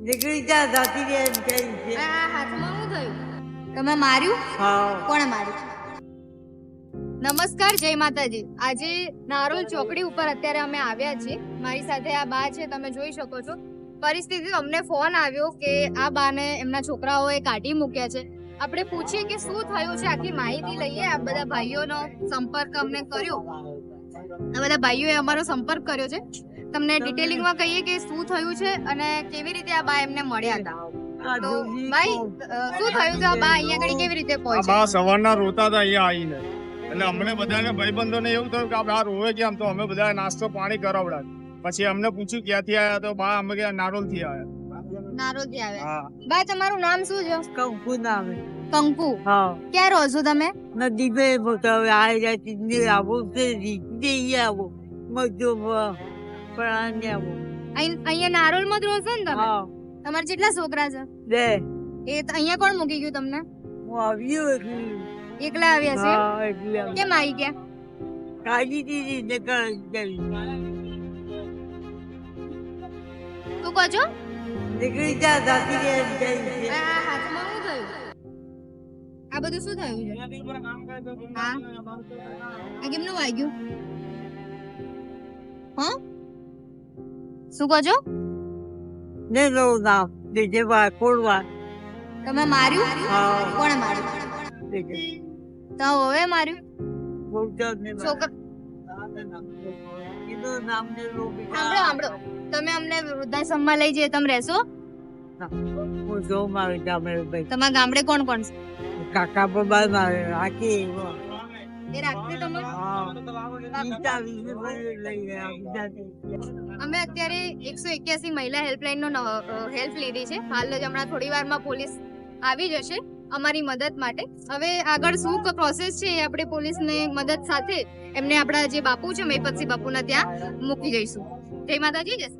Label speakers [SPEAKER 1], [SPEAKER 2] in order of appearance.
[SPEAKER 1] નીકળી જા જાતી એમ કહે છે.
[SPEAKER 2] આ હાથમાં શું થયું તમે માર્યું?
[SPEAKER 1] હા.
[SPEAKER 2] કોણે માર્યું? નમસ્કાર જય માતાજી. આજે નારોલ ચોકડી ઉપર અત્યારે અમે આવ્યા છીએ. મારી સાથે આ બા છે તમે જોઈ શકો છો. પરિસ્થિતિ અમને ફોન આવ્યો કે આ બાને એમના છોકરાઓએ કાઢી મૂક્યા છે. આપણે પૂછીએ કે શું થયું છે? આખી માહિતી લઈએ. આ બધા ભાઈઓનો સંપર્ક અમને કર્યો. આ બધા ભાઈઓએ અમારો સંપર્ક કર્યો છે. તમને ડિટેલિંગમાં કહીએ કે શું થયું છે અને કેવી રીતે આ બા એમને મળ્યા હતા? તો ભાઈ શું થયું છે? આ બા અહીંયા આગળ કેવી રીતે પહોંચ્યા
[SPEAKER 3] બા સવારના રોતા હતા અહીંયા આવીને. એટલે અમને બધાને ભાઈબંધોને એવું થયું કે આ બા રોવે કેમ? તો અમે બધા નાસ્તો પાણી કરાવડાવ્યું. પછી અમને પૂછ્યું ક્યાંથી આવ્યા તો બા અમે ક્યાં નારોલથી આવ્યા
[SPEAKER 2] નારોલથી આવ્યા. બા તમારું નામ શું છે?
[SPEAKER 1] કંકુ નામ.
[SPEAKER 2] કંકુ.
[SPEAKER 1] હા.
[SPEAKER 2] ક્યાં રહો છો તમે?
[SPEAKER 1] નદી પે હવે આ જાય આવો તે રીતને આવો. મજો પ્રાણ
[SPEAKER 2] અહીંયા નારોલમાં જ રહો છો ને તમે?
[SPEAKER 1] હા.
[SPEAKER 2] તમારા કેટલા છોકરા છે.
[SPEAKER 1] બે
[SPEAKER 2] એ તો અહીંયા કોણ મૂકી ગયું તમને?
[SPEAKER 1] હું આવ્યો એકલી
[SPEAKER 2] એકલા આવ્યા છે?
[SPEAKER 1] હા.
[SPEAKER 2] કેમ આવી ગયા?
[SPEAKER 1] કાજી દીદી ને
[SPEAKER 2] તું કહો છો
[SPEAKER 1] નીકળી જા એમ કહે છે.
[SPEAKER 2] આ હાથમાં શું થયું? આ બધું શું થયું છે? હા. આ કેમનું વાગ્યું? શું કહો છો?
[SPEAKER 1] ને લો નામ બીજે વાર કોડવા
[SPEAKER 2] તમે માર્યું? કોણ માર્યું? તો હવે માર્યું? તમે અમને વૃદ્ધાશ્રમમાં લઈ જઈએ તમે રહેશો?
[SPEAKER 1] હું. જો મારું ગામે ભાઈ
[SPEAKER 2] તમારા ગામડે કોણ કોણ છે?
[SPEAKER 1] કાકા બાબા આખી
[SPEAKER 2] એ રાખતી તમે. અમે અત્યારે એકસો એક્યાસી મહિલા હેલ્પલાઇનનો હેલ્પ લીધી છે. હાલ જ હમણાં થોડી વારમાં પોલીસ આવી જશે અમારી મદદ માટે. હવે આગળ શું પ્રોસેસ છે એ આપણે પોલીસને મદદ સાથે એમને આપણા જે બાપુ છે મેપતસિંહ બાપુના ત્યાં મૂકી જઈશું. જય માતાજી જય શ્રી